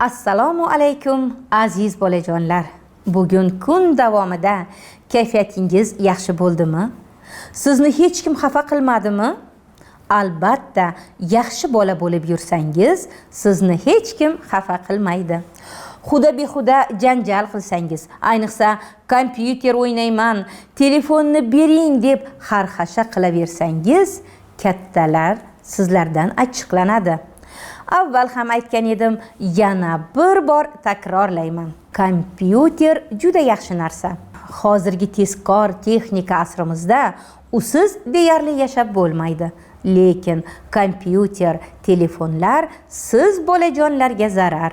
assalomu alaykum aziz bolajonlar. Bugun kun davomida kayfiyatingiz yaxshi bo'ldimi? Sizni hech kim xafa qilmadimi? Albatta yaxshi bola bo'lib yursangiz sizni hech kim xafa qilmaydi. Huda behuda janjal qilsangiz ayniqsa kompyuter o'ynayman telefonni bering deb xarxasha qilaversangiz kattalar sizlardan achchiqlanadi. Avval ham aytgan edim yana bir bor takrorlayman. Kompyuter juda yaxshi narsa. Hozirgi tezkor texnika asrimizda usiz deyarli yashab bo'lmaydi. Lekin kompyuter telefonlar siz bolajonlarga zarar.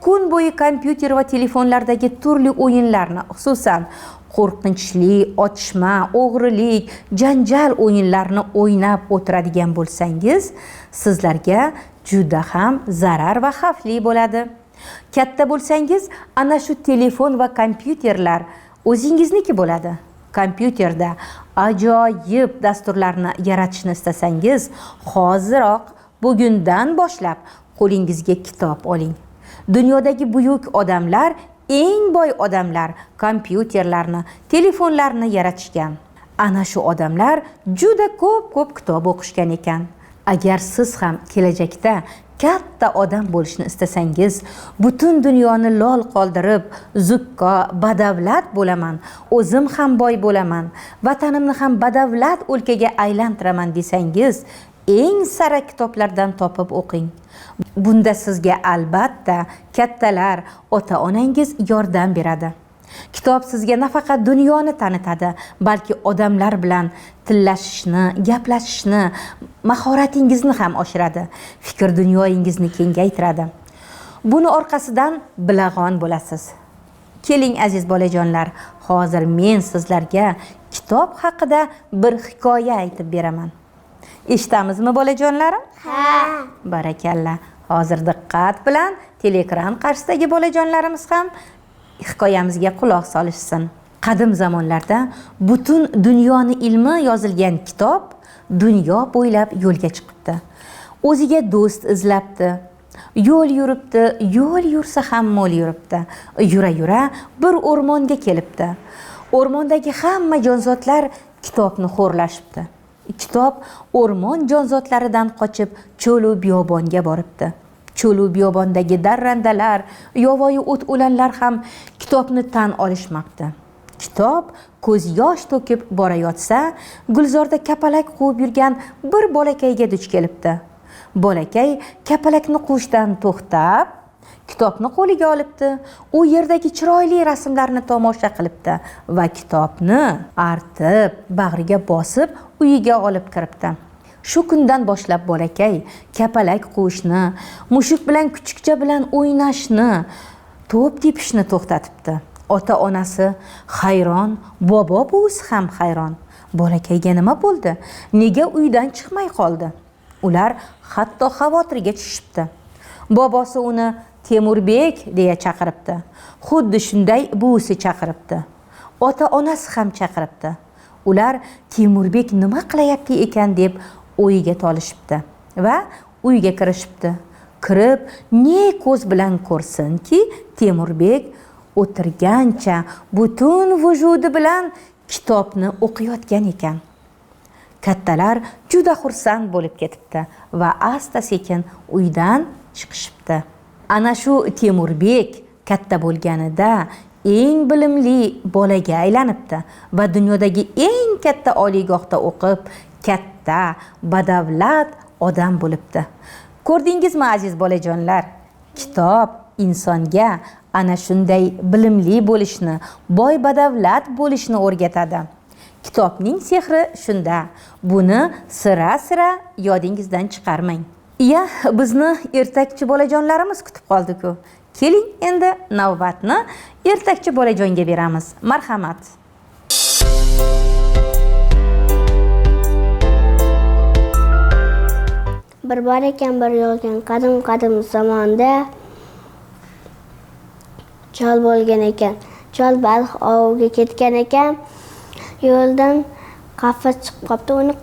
Kun bo'yi kompyuter va telefonlardagi turli o'yinlarni xususan qo'rqinchli otishma o'g'rilik janjal o'yinlarini o'ynab o'tiradigan bo'lsangiz sizlarga juda ham zarar va xavfli bo'ladi. Katta bo'lsangiz ana shu telefon va kompyuterlar o'zingizniki bo'ladi. Kompyuterda ajoyib dasturlarni yaratishni istasangiz hoziroq bugundan boshlab qo'lingizga kitob oling. Dunyodagi buyuk odamlar eng boy odamlar kompyuterlarni telefonlarni yaratishgan. Ana shu odamlar juda ko'p ko'p kitob o'qishgan ekan. Agar siz ham kelajakda katta odam bo'lishni istasangiz butun dunyoni lol qoldirib zukko badavlat bo'laman o'zim ham boy bo'laman vatanimni ham badavlat o'lkaga aylantiraman desangiz eng sara kitoblardan topib o'qing. Bunda sizga albatta kattalar ota onangiz yordam beradi. Kitob sizga nafaqat dunyoni tanitadi balki odamlar bilan tillashishni gaplashishni mahoratingizni ham oshiradi fikr dunyoyingizni kengaytiradi. Buni orqasidan bilag'on bo'lasiz. Keling aziz bolajonlar hozir men sizlarga kitob haqida bir hikoya aytib beraman. Eshitamizmi bolajonlarim? Ha. Barakalla hozir diqqat bilan teleekran qarshisidagi bolajonlarimiz ham hikoyamizga quloq solishsin. Qadim zamonlarda butun dunyoni ilmi yozilgan kitob dunyo bo'ylab yo'lga chiqibdi. O'ziga do'st izlabdi. Yo'l yuribdi yo'l yursa ham mo'l yuribdi. Yura yura bir o'rmonga kelibdi. O'rmondagi hamma jonzotlar kitobni xo'rlashibdi. Kitob o'rmon jonzotlaridan qochib cho'lu biyobonga boribdi. Cho'lu biyobondagi darrandalar yovvoyi o't o'lanlar ham kitobni tan olishmabdi. Kitob ko'z yosh to'kib borayotsa gulzorda kapalak quvib yurgan bir bolakayga duch kelibdi. Bolakay kapalakni quvishdan to'xtab kitobni qo'liga olibdi. U yerdagi chiroyli rasmlarni tomosha qilibdi va kitobni artib bag'riga bosib uyiga olib kiribdi. Shu kundan boshlab bolakay kapalak quvishni mushuk bilan kuchukcha bilan o'ynashni to'p tepishni to'xtatibdi. Ota onasi hayron bobo buvisi ham hayron. Bolakayga nima bo'ldi? Nega uydan chiqmay qoldi? Ular hatto xavotirga tushishibdi. Bobosi uni temurbek deya chaqiribdi. Xuddi shunday buvisi chaqiribdi. Ota onasi ham chaqiribdi. Ular temurbek nima qilayapti ekan? deb o'yiga tolishibdi va uyga kirishibdi. Kirib ne ko'z bilan ko'rsinki temurbek o'tirgancha butun vujudi bilan kitobni o'qiyotgan ekan. Kattalar juda xursand bo'lib ketibdi va asta sekin uydan chiqishibdi. Ana shu temurbek katta bo'lganida eng bilimli bolaga aylanibdi va dunyodagi eng katta oliygohda o'qib katta badavlat odam bo'libdi. Ko'rdingizmi aziz bolajonlar? Kitob insonga ana shunday bilimli bo'lishni boy badavlat bo'lishni o'rgatadi. Kitobning sehri shunda. Buni sira sira yodingizdan chiqarmang. Iya bizni ertakchi bolajonlarimiz kutib qoldiku. Keling endi navbatni ertakchi bolajonga beramiz. Marhamat. Bir bor ekan bir yo'lgan qadim qadim zamonda chol bo'lgan ekan. Chol baliq oviga ketgan ekan. Yo'ldan qafas chiqib qolibdi uni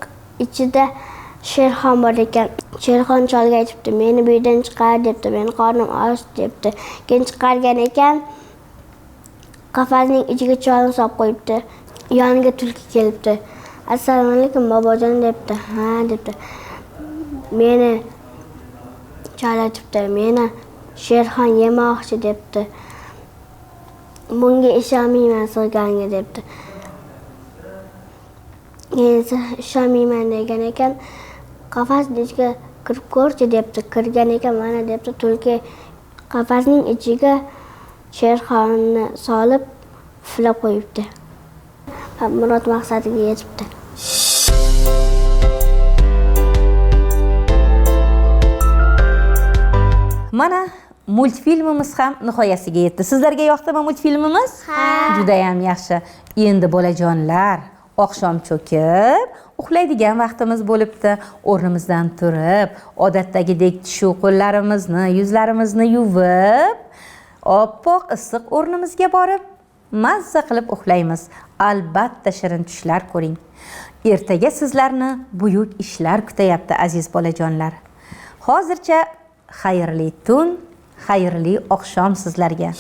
ichida sherxon bor ekan. Sherxon cholga aytibdi meni bu yerdan chiqar debdi meni qornim och debdi. Keyin chiqargan ekan qafasning ichiga cholni solib qo'yibdi. Yoniga tulki kelibdi. Assalomu alaykum bobojon debdi. Ha debdi. Meni chol aytibdi. Meni sherxon yemoqchi debdi. Bunga ishonmayman sig'ganga debdi. Keyin ishonmayman degan ekan. Qafasni ichiga kirib ko'rchi debdi. Kirgan ekan mana debdi. Tulki qafasning ichiga sherxonni solib puflab qo'yibdi. Murod maqsadiga yetibdi. Mana multfilmimiz ham nihoyasiga yetdi. Sizlarga yoqdimi multfilmimiz? Ha. Judayam yaxshi. Endi bolajonlar oqshom cho'kib uxlaydigan vaqtimiz bo'libdi. O'rnimizdan turib odatdagidek shu qo'llarimizni yuzlarimizni yuvib oppoq issiq o'rnimizga borib mazza qilib uxlaymiz. Albatta shirin tushlar ko'ring. Ertaga sizlarni buyuk ishlar kutayapti aziz bolajonlar. Hozircha xayrli tun xayrli oqshom sizlarga.